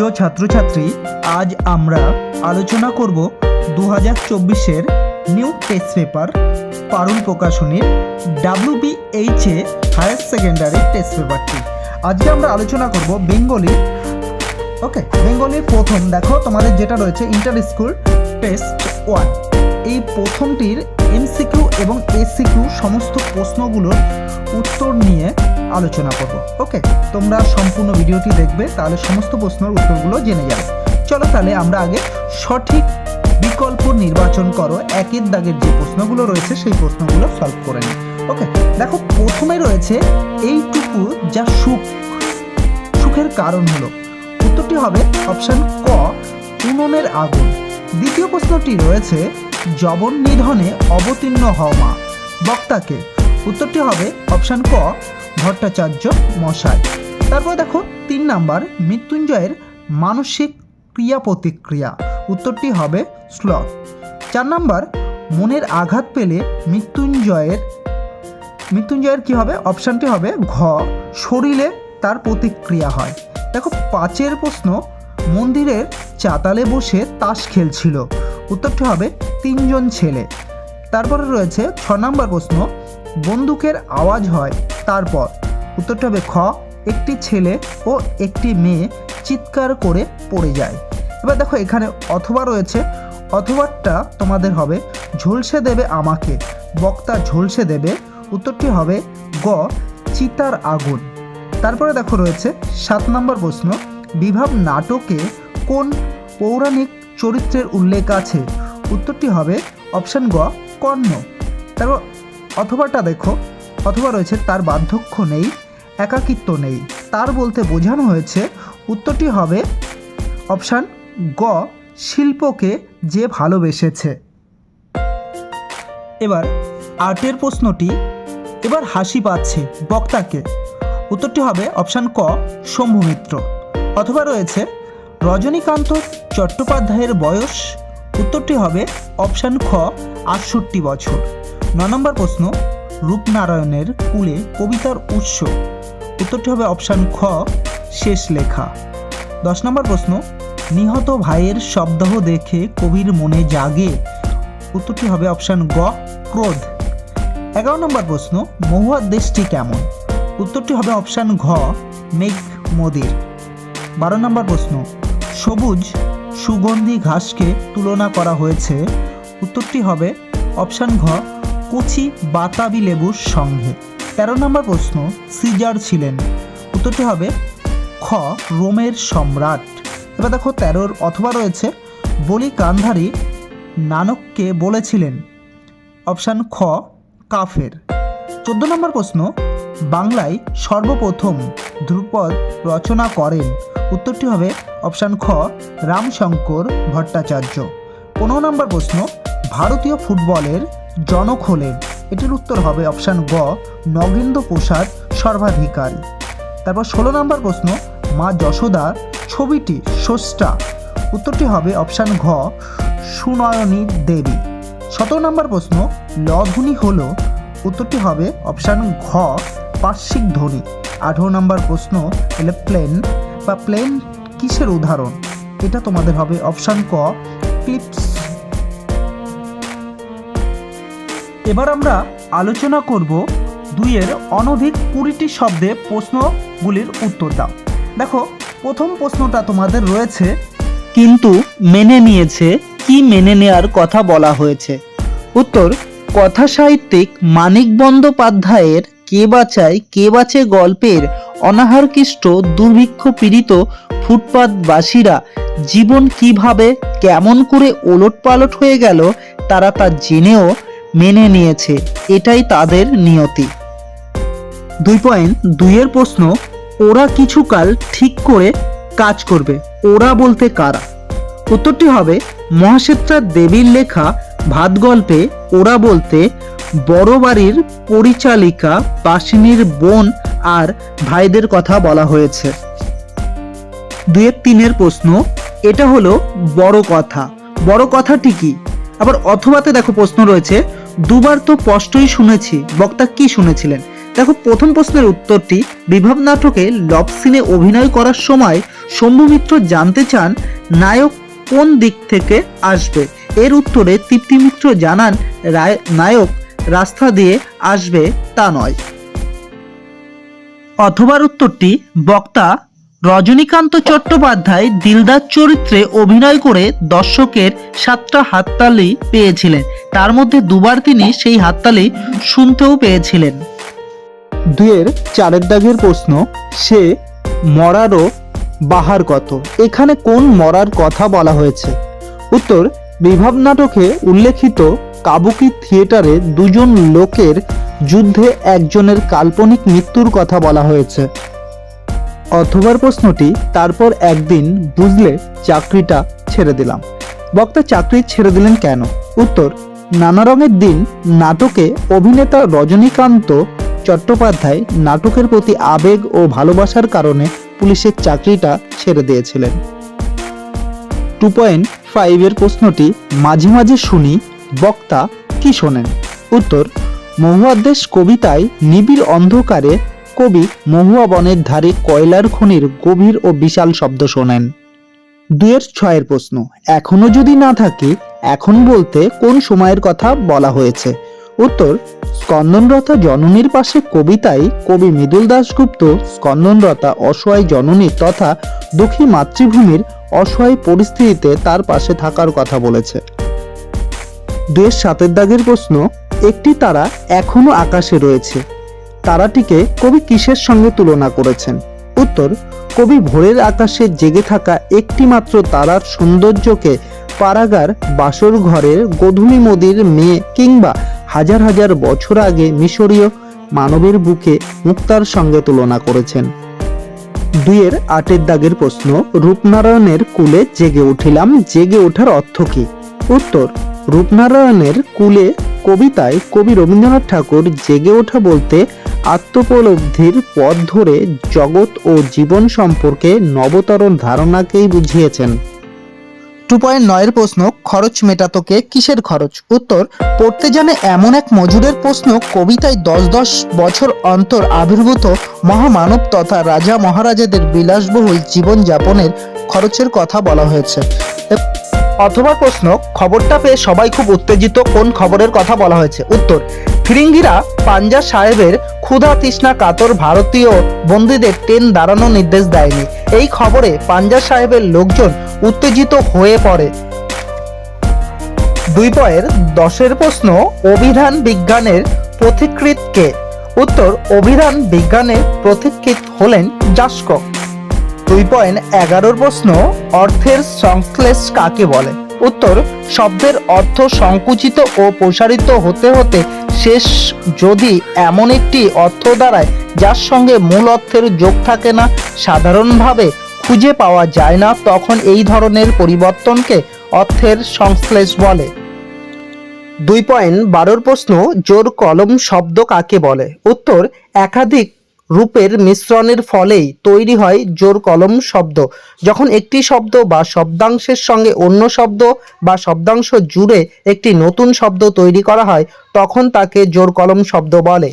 প্রিয় ছাত্রছাত্রী, আজ আমরা আলোচনা করব দু হাজার চব্বিশের নিউ টেস্ট পেপার, পারুল প্রকাশনীর ডাব্লিউবিএইচ হায়ার সেকেন্ডারি টেস্ট পেপারটি। আজকে আমরা আলোচনা করব বেঙ্গলি ওকে, বেঙ্গলির প্রথম, দেখো তোমাদের যেটা রয়েছে ইন্টার স্কুল টেস্ট ওয়ান। এই প্রথমটির এমসিকিউ এবং এসিকিউ সমস্ত প্রশ্নগুলোর উত্তর নিয়ে আলোচনা করব। ওকে, তোমরা সম্পূর্ণ ভিডিওটি দেখবে, তাহলে সমস্ত প্রশ্নের উত্তরগুলো জেনে যাবে। চলো তাহলে আমরা আগে সঠিক বিকল্প নির্বাচন করো, একের দাগের যে প্রশ্নগুলো রয়েছে, সেই প্রশ্নগুলো সলভ করে নিই। ওকে, দেখো, প্রথমে রয়েছে এইটুকু যা সুখ। সুখের কারণ হলো। উত্তরটি হবে অপশন ক, উনুনের আগুন। দ্বিতীয় প্রশ্নটি রয়েছে জবন নিধনে অবতীর্ণ হওয়া বক্তাকে। উত্তরটি হবে অপশন ক ভট্টাচার্য মশাই। তারপর দেখো, তিন নাম্বার, মৃত্যুঞ্জয়ের মানসিক ক্রিয়া প্রতিক্রিয়া উত্তরটি হবে স্লথ চার নাম্বার, মনের আঘাত পেলে মৃত্যুঞ্জয়ের মৃত্যুঞ্জয়ের কি হবে? অপশানটি হবে ঘ, শরীরে তার প্রতিক্রিয়া হয়। দেখো, পাঁচের প্রশ্ন, মন্দিরের চাতালে বসে তাস খেলছিল। উত্তরটি হবে তিনজন ছেলে। তারপরে রয়েছে ছ নম্বর প্রশ্ন বন্দুকের আওয়াজ হয় তারপর। উত্তরটা হবে খ, একটি ছেলে ও একটি মেয়ে চিৎকার করে পড়ে যায়। এবার দেখো এখানে অথবা রয়েছে অথবাটা তোমাদের হবে, ঝলসে দেবে আমাকে। বক্তা ঝলসে দেবে। উত্তরটি হবে গ, চিতার আগুন। তারপরে দেখো রয়েছে, সাত নম্বর প্রশ্ন, বিভাব নাটকে কোন পৌরাণিক চরিত্রের উল্লেখ আছে? উত্তরটি হবে অপশান গ, কর্ণ। তারপর অথবাটা দেখো। অথবা রয়েছে তার বার্ধক্য নেই, একাকিত্ব নেই। তার বলতে বোঝানো হয়েছে, উত্তরটি হবে অপশান গ, শিল্পকে যে ভালোবেসেছে। এবার আটের প্রশ্নটি, এবার হাসি পাচ্ছে বক্তাকে। উত্তরটি হবে অপশান ক শম্ভু মিত্র অথবা রয়েছে রজনীকান্ত চট্টোপাধ্যায়ের বয়স উত্তরটি হবে অপশান খ, আটষট্টি বছর। ন নম্বর প্রশ্ন, রূপনারায়ণের কুলে কবিতার উৎস। উত্তরটি হবে অপশান খ, শেষ লেখা। দশ নম্বর প্রশ্ন, নিহত ভাইয়ের শব্দহ দেখে কবির মনে জাগে। উত্তরটি হবে অপশান গ, ক্রোধ। এগারো নম্বর প্রশ্ন মহুয়ার দেশটি কেমন? উত্তরটি হবে অপশান ঘ, মেঘ মোদির। বারো নম্বর প্রশ্ন, সবুজ সুগন্ধি ঘাসকে তুলনা করা হয়েছে। উত্তরটি হবে অপশান ঘ, কচি বাতাবি লেবুর সঙ্গে। তেরো নম্বর প্রশ্ন, সিজার ছিলেন। উত্তরটি হবে খ, রোমের সম্রাট। এবার দেখো তেরোর অথবা রয়েছে বলি কান্ধারি নানককে বলেছিলেন। অপশান খ, কাফের। চোদ্দ নম্বর প্রশ্ন, বাংলায় সর্বপ্রথম ধ্রুপদ রচনা করেন। উত্তরটি হবে অপশান খ, রামশঙ্কর ভট্টাচার্য। পনেরো নম্বর প্রশ্ন, ভারতীয় ফুটবলের জনক হলেন। এটির উত্তর হবে অপশান গ, নগেন্দ্র প্রসাদ সর্বাধিকারী। তারপর ষোলো নম্বর প্রশ্ন, মা যশোদা ছবিটি স্রষ্টা। উত্তরটি হবে অপশান ঘ, সুনয়নী দেবী। সতেরো নম্বর প্রশ্ন লধ্বনি হল। উত্তরটি হবে অপশান ঘ পার্শ্বিক ধ্বনি আঠেরো নম্বর প্রশ্ন এলে প্লেন বা প্লেন কিসের উদাহরণ? এটা তোমাদের হবে অপশান ক, ক্লিপস। এবার আমরা আলোচনা করব দুইয়ের অনধিক কুড়িটি শব্দে প্রশ্নগুলির উত্তর দাও। দেখো, প্রথম প্রশ্নটা তোমাদের রয়েছে, কিন্তু মেনে নিয়েছে, কি মেনে নেয়ার কথা বলা হয়েছে? উত্তর কথা সাহিত্যিক মানিক বন্দ্যোপাধ্যায়ের কে বাঁচায় কে বাঁচে গল্পের অনাহারকৃষ্ট, দুর্ভিক্ষ পীড়িত ফুটপাতবাসীরা জীবন কীভাবে, কেমন করে ওলট পালট হয়ে গেল, তারা তা জেনেও মেনে নিয়েছে। এটাই তাদের নিয়তি। দুই পয়েন্ট, দুইয়ের প্রশ্ন, ওরা কিছুকাল ঠিক করে কাজ করবে। ওরা বলতে কারা? উত্তরটি হবে মহাশ্বেত্রা দেবীর লেখা ভাত গল্পে ওরা বলতে বড় বাড়ির পরিচালিকা বাসিনীর বোন আর ভাইদের কথা বলা হয়েছে। দুয়ের তিনের প্রশ্ন, এটা হলো বড় কথা। বড় কথাটি কি? আবার অথবাতে দেখো প্রশ্ন রয়েছে, দুবার তো স্পষ্টই শুনেছি, বক্তা কি শুনেছিলেন? দেখো প্রথম প্রশ্নের উত্তরটি, বিভব নাটকে লভ সিনে অভিনয় করার সময় শম্ভু মিত্র জানতে চান, নায়ক কোন দিক থেকে আসবে? এর উত্তরে তৃপ্তি মিত্র জানান নায়ক রাস্তা দিয়ে আসবে তা নয়। অথবার উত্তরটি বক্তা রজনীকান্ত চট্টোপাধ্যায় দিলদার চরিত্রে অভিনয় করে দর্শকের সাতটা হাততালি পেয়েছিলেন। তার মধ্যে দুবার তিনি সেই হাততালি শুনতেও পেয়েছিলেন। দুয়ের চারের দাগের প্রশ্ন, সে মরারও বাহার কত? এখানে কোন মরার কথা বলা হয়েছে? উত্তর, বিভাব নাটকে উল্লেখিত কাবুকি থিয়েটারে দুজন লোকের যুদ্ধে একজনের কাল্পনিক মৃত্যুর কথা বলা হয়েছে। অথবার প্রশ্নটি, তারপর একদিন বুঝলে চাকরিটা ছেড়ে দিলাম। বক্তা চাকরি ছেড়ে দিলেন কেন? উত্তর, নানা রঙের দিন নাটকে অভিনেতা রজনীকান্ত চট্টোপাধ্যায় নাটকের প্রতি আবেগ ও ভালোবাসার কারণে পুলিশের চাকরিটা ছেড়ে দিয়েছিলেন। টু পয়েন্ট ফাইভের প্রশ্নটি মাঝে মাঝে শুনি বক্তা কি শোনেন? উত্তর মহুয়ার দেশ কবিতায় নিবিড় অন্ধকারে কবি মহুয়া বনের ধারে কয়লার খনির গভীর ও বিশাল শব্দ শোনেন। দুয়ের ছয়ের প্রশ্ন, এখনও যদি না থাকি, এখন বলতে কোন সময়ের কথা বলা হয়েছে? উত্তর স্কন্দনরতা জননীর পাশে কবিতায় কবি মৃদুল দাশগুপ্ত স্কন্দনরতা অসহায় জননী তথা দুঃখী মাতৃভূমির অসহায় পরিস্থিতিতে তার পাশে থাকার কথা বলেছে। দুয়ের সাতের দাগের প্রশ্ন, একটি তারা এখনও আকাশে রয়েছে। তারাটিকে কবি কিসের সঙ্গে তুলনা করেছেন? উত্তর, কবি ভোরের আকাশে জেগে থাকা একটি মাত্র তারার সৌন্দর্যকে পাড়াগার বাসর ঘরের গধূলি মোদির মেয়ে কিংবা হাজার হাজার বছর আগে মিশরীয় মানবের বুকে মুক্তার সঙ্গে তুলনা করেছেন। দুইয়ের আটের দাগের প্রশ্ন, রূপনারায়ণের কুলে জেগে উঠিলাম, জেগে ওঠার অর্থ কি? উত্তর রূপনারায়ণের কুলে কবিতায় কবি রবীন্দ্রনাথ ঠাকুর জেগে ওঠা বলতে আত্মোপলব্ধির পথ ধরে জগৎ ও জীবন সম্পর্কে নবতরণ ধারণাকেই বুঝিয়েছেন। টু পয়েন্ট নয়ের প্রশ্ন, খরচ মেটাতকে কিসের খরচ? উত্তর, পড়তে জানে এমন এক মজুরের প্রশ্ন, কবিতায় দশ দশ বছর অন্তর আবির্ভূত মহামানব তথা রাজা মহারাজাদের বিলাসবহুল জীবনযাপনের খরচের কথা বলা হয়েছে। অথবা প্রশ্ন, খবরটা পেয়ে সবাই খুব উত্তেজিত কোন খবরের কথা বলা হয়েছে। উত্তর, ফিরিঙ্গিরা পাঞ্জা সাহেবের ক্ষুধা তৃষ্ণা কাতর ভারতীয় বন্দীদের ট্রেন দাঁড়ানো নির্দেশ দেয়নি। এই খবরে পাঞ্জা সাহেবের লোকজন উত্তেজিত হয়ে পড়ে। দুই পয়ের দশের প্রশ্ন, অভিধান বিজ্ঞানের পথিকৃৎ কে? উত্তর, অভিধান বিজ্ঞানের পথিকৃৎ হলেন জাস্ক। দুই পয়েন্ট এগারোর প্রশ্ন, অর্থের সংশ্লেষ কাকে বলে? উত্তর, শব্দের অর্থ সংকুচিত ও প্রসারিত হতে হতে শেষ যদি এমন একটি অর্থ দাঁড়ায় যার সঙ্গে মূল অর্থের যোগ থাকে না, সাধারণভাবে খুঁজে পাওয়া যায় না, তখন এই ধরনের পরিবর্তনকে অর্থের সংশ্লেষ বলে। দুই পয়েন্ট বারোর প্রশ্ন, জোর কলম শব্দ কাকে বলে? উত্তর, একাধিক রূপের মিশ্রণের ফলেই তৈরি হয় জোর কলম শব্দ। যখন একটি শব্দ বা শব্দাংশের সঙ্গে অন্য শব্দ বা শব্দাংশ জুড়ে একটি নতুন শব্দ তৈরি করা হয়, তখন তাকে জোর কলম শব্দ বলে।